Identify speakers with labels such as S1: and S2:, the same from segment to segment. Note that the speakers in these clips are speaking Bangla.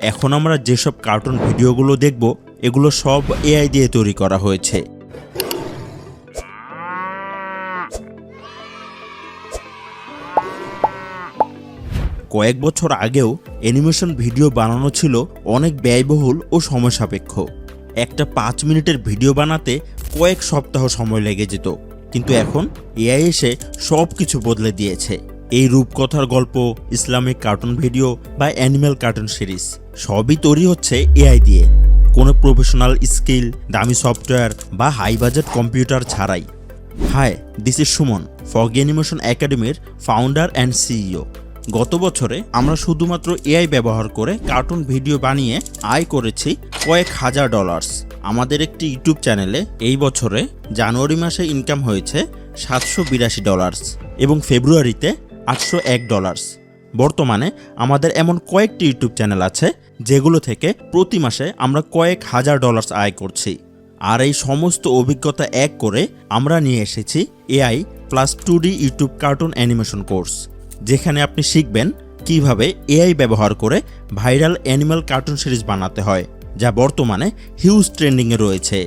S1: এখন আমরা যেসব কার্টুন ভিডিওগুলো দেখব, এগুলো সব এআই দিয়ে তৈরি করা হয়েছে। কয়েক বছর আগেও অ্যানিমেশন ভিডিও বানানো ছিল অনেক ব্যয়বহুল ও সময় সাপেক্ষ একটা পাঁচ মিনিটের ভিডিও বানাতে কয়েক সপ্তাহ সময় লেগে যেত। কিন্তু এখন এআই এসে সব কিছু বদলে দিয়েছে। এই রূপকথার গল্প, ইসলামিক কার্টুন ভিডিও বা অ্যানিম্যাল কার্টুন সিরিজ সবই তৈরি হচ্ছে এআই দিয়ে। কোনো প্রফেশনাল স্কিল, দামি সফটওয়্যার বা হাই বাজেট কম্পিউটার ছাড়াই। Hi, this is Suman, fog animation একাডেমির ফাউন্ডার অ্যান্ড সিইও। গত বছরে আমরা শুধুমাত্র এআই ব্যবহার করে কার্টুন ভিডিও বানিয়ে আয় করেছি কয়েক হাজার ডলার্স। আমাদের একটি ইউটিউব চ্যানেলে এই বছরে জানুয়ারি মাসে ইনকাম হয়েছে সাতশো বিরাশি ডলার্স এবং ফেব্রুয়ারিতে আটশো এক ডলার্স বর্তমানে আমাদের এমন কয়েকটি ইউটিউব চ্যানেল আছে, যেগুলো থেকে প্রতি মাসে আমরা কয়েক হাজার ডলার্স আয় করছি। আর এই সমস্ত অভিজ্ঞতা এক করে আমরা নিয়ে এসেছি AI plus two D YouTube cartoon animation course যেখানে আপনি শিখবেন কীভাবে এআই ব্যবহার করে ভাইরাল অ্যানিমাল কার্টুন সিরিজ বানাতে হয়, যা বর্তমানে হিউজ ট্রেন্ডিংয়ে রয়েছে।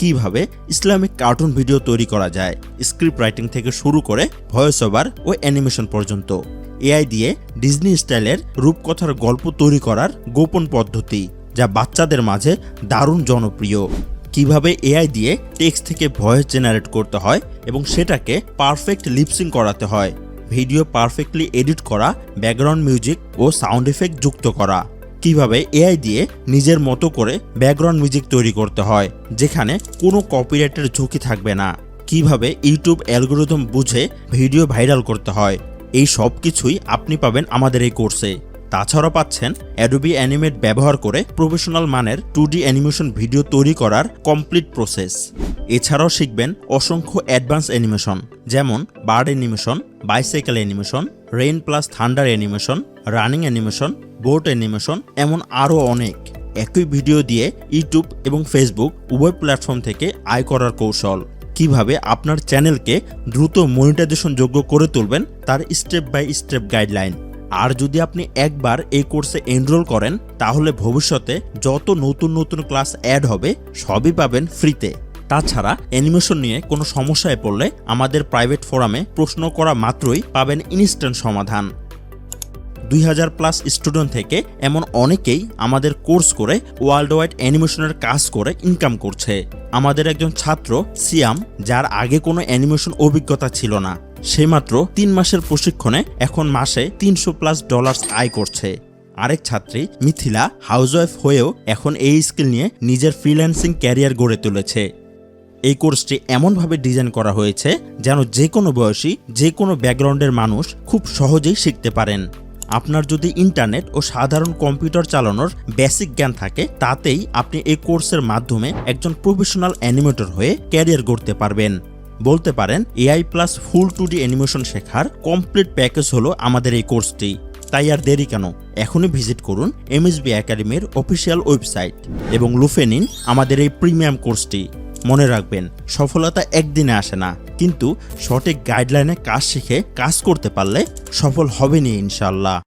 S1: কীভাবে ইসলামিক কার্টুন ভিডিও তৈরি করা যায়, স্ক্রিপ্ট রাইটিং থেকে শুরু করে ভয়েস ওভার ও অ্যানিমেশন পর্যন্ত। এআই দিয়ে ডিজনি স্টাইলের রূপকথার গল্প তৈরি করার গোপন পদ্ধতি, যা বাচ্চাদের মাঝে দারুণ জনপ্রিয়। কীভাবে এআই দিয়ে টেক্সট থেকে ভয়েস জেনারেট করতে হয় এবং সেটাকে পারফেক্ট লিপসিং করাতে হয়। ভিডিও পারফেক্টলি এডিট করা ব্যাকগ্রাউন্ড মিউজিক ও সাউন্ড এফেক্ট যুক্ত করা। কীভাবে এআই দিয়ে নিজের মতো করে ব্যাকগ্রাউন্ড মিউজিক তৈরি করতে হয়, যেখানে কোনো কপিরাইটের ঝুঁকি থাকবে না। কীভাবে ইউটিউব অ্যালগোরিদম বুঝে ভিডিও ভাইরাল করতে হয়, এই সব কিছুই আপনি পাবেন আমাদের এই কোর্সে। তাছাড়া পাচ্ছেন অ্যাডোবি অ্যানিমেট ব্যবহার করে প্রফেশনাল মানের টু ডি অ্যানিমেশন ভিডিও তৈরি করার কমপ্লিট প্রসেস এছাড়াও শিখবেন অসংখ্য অ্যাডভান্স অ্যানিমেশন যেমন bird animation bicycle animation rain plus thunder animation running animation boat animation এমন আরও অনেক। একই ভিডিও দিয়ে ইউটিউব এবং ফেসবুক উভয় প্ল্যাটফর্ম থেকে আয় করার কৌশল। কীভাবে আপনার চ্যানেলকে দ্রুত মনিটাইজেশন যোগ্য করে তুলবেন, তার স্টেপ বাই স্টেপ গাইডলাইন আর যদি আপনি একবার এই কোর্সে এনরোল করেন, তাহলে ভবিষ্যতে যত নতুন নতুন ক্লাস অ্যাড হবে, সবই পাবেন ফ্রিতে তাছাড়া অ্যানিমেশন নিয়ে কোনো সমস্যায় পড়লে আমাদের প্রাইভেট ফোরামে প্রশ্ন করা মাত্রই পাবেন ইনস্ট্যান্ট সমাধান। দুই হাজার প্লাস স্টুডেন্ট থেকে এমন অনেকেই আমাদের কোর্স করে ওয়ার্ল্ড ওয়াইড অ্যানিমেশনের কাজ করে ইনকাম করছে। আমাদের একজন ছাত্র, সিয়াম, যার আগে কোনো অ্যানিমেশন অভিজ্ঞতা ছিল না। সে মাত্র তিন মাসের প্রশিক্ষণে এখন মাসে তিনশো প্লাস ডলার্স আয় করছে। আরেক ছাত্রী, মিথিলা, হাউসওয়াইফ হয়েও এখন এই স্কিল নিয়ে নিজের ফ্রিল্যান্সিং ক্যারিয়ার গড়ে তুলেছে। এই কোর্সটি এমনভাবে ডিজাইন করা হয়েছে যেন যে কোনো বয়সী, যে কোনো ব্যাকগ্রাউন্ডের মানুষ খুব সহজেই শিখতে পারেন। আপনার যদি ইন্টারনেট ও সাধারণ কম্পিউটার চালানোর বেসিক জ্ঞান থাকে, তাতেই আপনি এই কোর্সের মাধ্যমে একজন প্রফেশনাল অ্যানিমেটর হয়ে ক্যারিয়ার গড়তে পারবেন। বলতে পারেন, AI plus full two D animation শেখার কমপ্লিট প্যাকেজ হলো আমাদের এই কোর্সটি। তাই আর দেরি কেন? এখনই ভিজিট করুন এমএসবি একাডেমির অফিসিয়াল ওয়েবসাইট এবং লুফে নিন আমাদের এই প্রিমিয়াম কোর্সটি। মনে রাখবেন, সফলতা একদিনে আসে না। কিন্তু সঠিক গাইডলাইনে কাজ শিখে কাজ করতে পারলে সফল হবেনি ইনশাল্লাহ